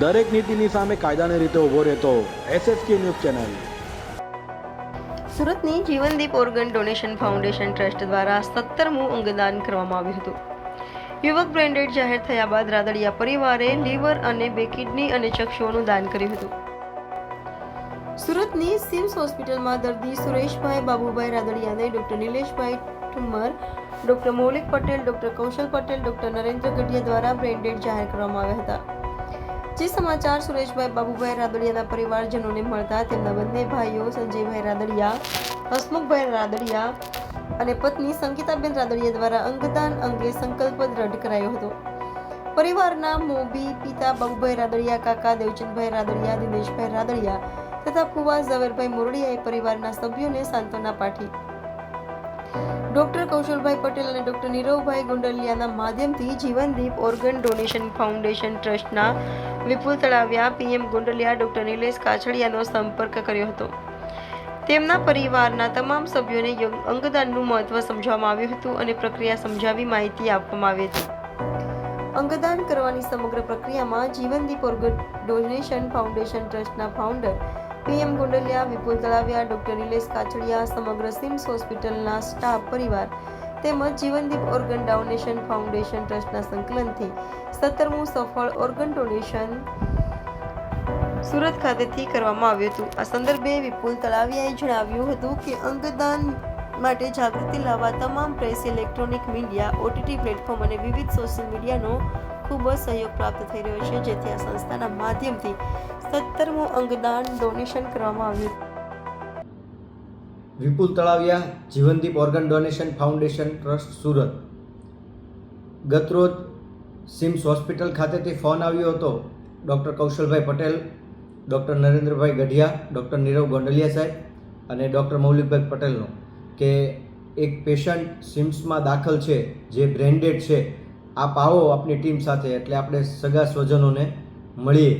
દરેક નીતિની સામે કાયદાની રીતે ઊભો રહેતો એસએસકે ન્યૂઝ ચેનલ. સુરતની Jivandeep organ donation foundation trust દ્વારા સત્તરમું અંગદાન કરવામાં આવ્યું હતું. યુવક બ્રેન્ડેડ જાહેર થયા બાદ રાદડિયા પરિવારે લીવર અને બે કિડની અને ચક્ષુઓનું દાન કર્યું હતું. સુરતની સિમ્સ હોસ્પિટલમાં દર્દી Sureshbhai Babubhai રાદડિયાને doctor Nileshbhai Thummar, doctor Maulik Patel, doctor Kaushal Patel, doctor Narendra Gadhiya દ્વારા બ્રેન્ડેડ જાહેર કરવામાં આવ્યા હતા. જે સમાચાર સુરેશભાઈ બાબુભાઈ રાદડિયાના પરિવારજનોને મળતા તેમના બંને ભાઈઓ સંજયભાઈ રાદડિયા, હસમુખભાઈ રાદડિયા અને પત્ની સંગીતાબેન રાદડિયા દ્વારા અંગદાન અંગે સંકલ્પ દ્રઢ કરાયો હતો. પરિવારના મોભી પિતા બાબુભાઈ રાદડિયા, કાકા દેવચંદભાઈ રાદડિયા, દિનેશભાઈ રાદડિયા તથા ફુવા ઝવેરભાઈ મોરડિયાએ પરિવારના સભ્યોને સાંત્વના પાઠવી ડોક્ટર કૌશલભાઈ પટેલ અને ડોક્ટર નીરવભાઈ ગુંડલિયાના માધ્યમથી જીવનદીપ ઓર્ગન ડોનેશન ફાઉન્ડેશન ટ્રસ્ટના વિપુલ તળાવિયા, પીએમ ગુંડલિયા, ડોક્ટર નિલેશ કાછડિયાનો સંપર્ક કર્યો હતો. તેમના પરિવારના તમામ સભ્યોને અંગદાનનું મહત્વ સમજાવવામાં આવ્યું હતું અને પ્રક્રિયા સમજાવી માહિતી આપવામાં આવી હતી. અંગદાન કરવાની સમગ્ર પ્રક્રિયામાં જીવનદીપ ઓર્ગન ડોનેશન ફાઉન્ડેશન ટ્રસ્ટના founder PM Gondaliya, Vipul Talaviya, doctor Nilesh Kachhadiya, સમગ્ર સિમ્સ હોસ્પિટલના સ્ટાફ પરિવાર તેમજ જીવનદીપ ઓર્ગન ડોનેશન ફાઉન્ડેશન ટ્રસ્ટના સંકલનથી સત્તરમું સફળ ઓર્ગન ડોનેશન સુરત ખાતેથી કરવામાં આવ્યું હતું. આ સંદર્ભે વિપુલ તળાવિયાએ જણાવ્યું હતું કે અંગદાન માટે જાગૃતિ લાવવા તમામ press, electronic media, OTT platform અને વિવિધ સોશિયલ મીડિયાનો ખૂબ જ સહયોગ પ્રાપ્ત થઈ રહ્યો છે. જેથી આ સંસ્થાના માધ્યમથી સત્તરમું અંગદાન ડોનેશન કરવામાં આવ્યું. Vipul Talaviya, Jivandeep organ donation foundation trust Surat. ગતરોજ સિમ્સ હોસ્પિટલ ખાતેથી ફોન આવ્યો હતો doctor Kaushalbhai Patel, doctor Narendrabhai Gadhiya, doctor Nirav Gondaliya સાહેબ અને ડૉક્ટર મૌલિકભાઈ પટેલનો કે એક પેશન્ટ સિમ્સમાં દાખલ છે, જે બ્રેન્ડેડ છે. આપ આવો આપની ટીમ સાથે, એટલે આપણે સગા સ્વજનોને મળીએ.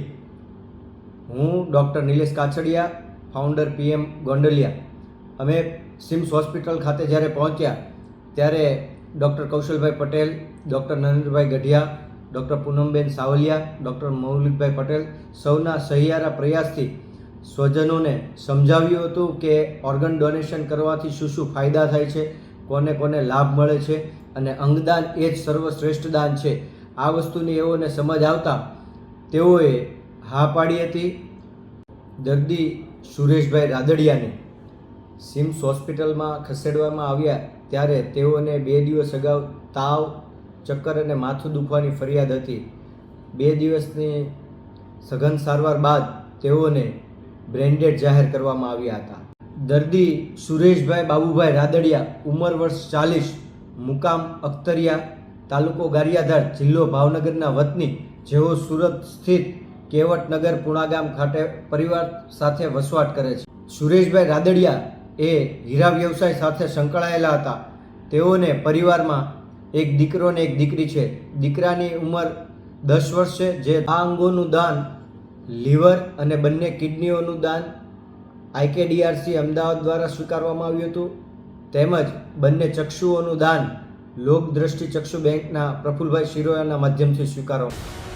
હું doctor Nilesh Kachhadiya founder PM Gondaliya. અમે સિમ્સ હોસ્પિટલ ખાતે જ્યારે પહોંચ્યા, ત્યારે doctor Kaushalbhai Patel, doctor Narendrabhai Gadhiya, doctor Poonamben Savaliya, doctor Maulikbhai Patel સૌના સહિયારા પ્રયાસથી સ્વજનોને સમજાવ્યું હતું કે ઓર્ગન ડોનેશન કરવાથી શું શું ફાયદા થાય છે, કોને કોને લાભ મળે છે અને અંગદાન એ જ સર્વશ્રેષ્ઠ દાન છે. આ વસ્તુની એઓને સમજ આવતા તેઓએ હા પાડી હતી. દર્દી સુરેશભાઈ રાદડિયાને સિમ્સ હોસ્પિટલમાં ખસેડવામાં આવ્યા ત્યારે તેઓને બે દિવસ અગાઉ તાવ, ચક્કર અને માથું દુખવાની ફરિયાદ હતી. બે દિવસની સઘન સારવાર બાદ તેઓને બ્રેન્ડેડ જાહેર કરવામાં આવ્યા હતા. દર્દી સુરેશભાઈ બાબુભાઈ રાદડિયા, ઉંમર વર્ષ ચાલીસ, મુકામ અખ્તરિયા તાલુકો ગારિયાધાર જિલ્લો ભાવનગરના વતની, જેઓ સુરત સ્થિત કેવટનગર પુણાગામ ખાતે પરિવાર સાથે વસવાટ કરે છે. સુરેશભાઈ રાદડિયા એ હીરા વ્યવસાય સાથે સંકળાયેલા હતા. તેઓને પરિવારમાં એક દીકરો ને એક દીકરી છે. દીકરાની ઉંમર દસ વર્ષ છે. જે આ અંગોનું દાન લીવર અને બંને કિડનીઓનું દાન આઈકેડીઆરસી અમદાવાદ દ્વારા સ્વીકારવામાં આવ્યું હતું. તેમજ બંને ચક્ષુઓનું દાન લોક દ્રષ્ટિ ચક્ષુ બેંકના પ્રફુલભાઈ શિરોયાના માધ્યમથી સ્વીકારવામાં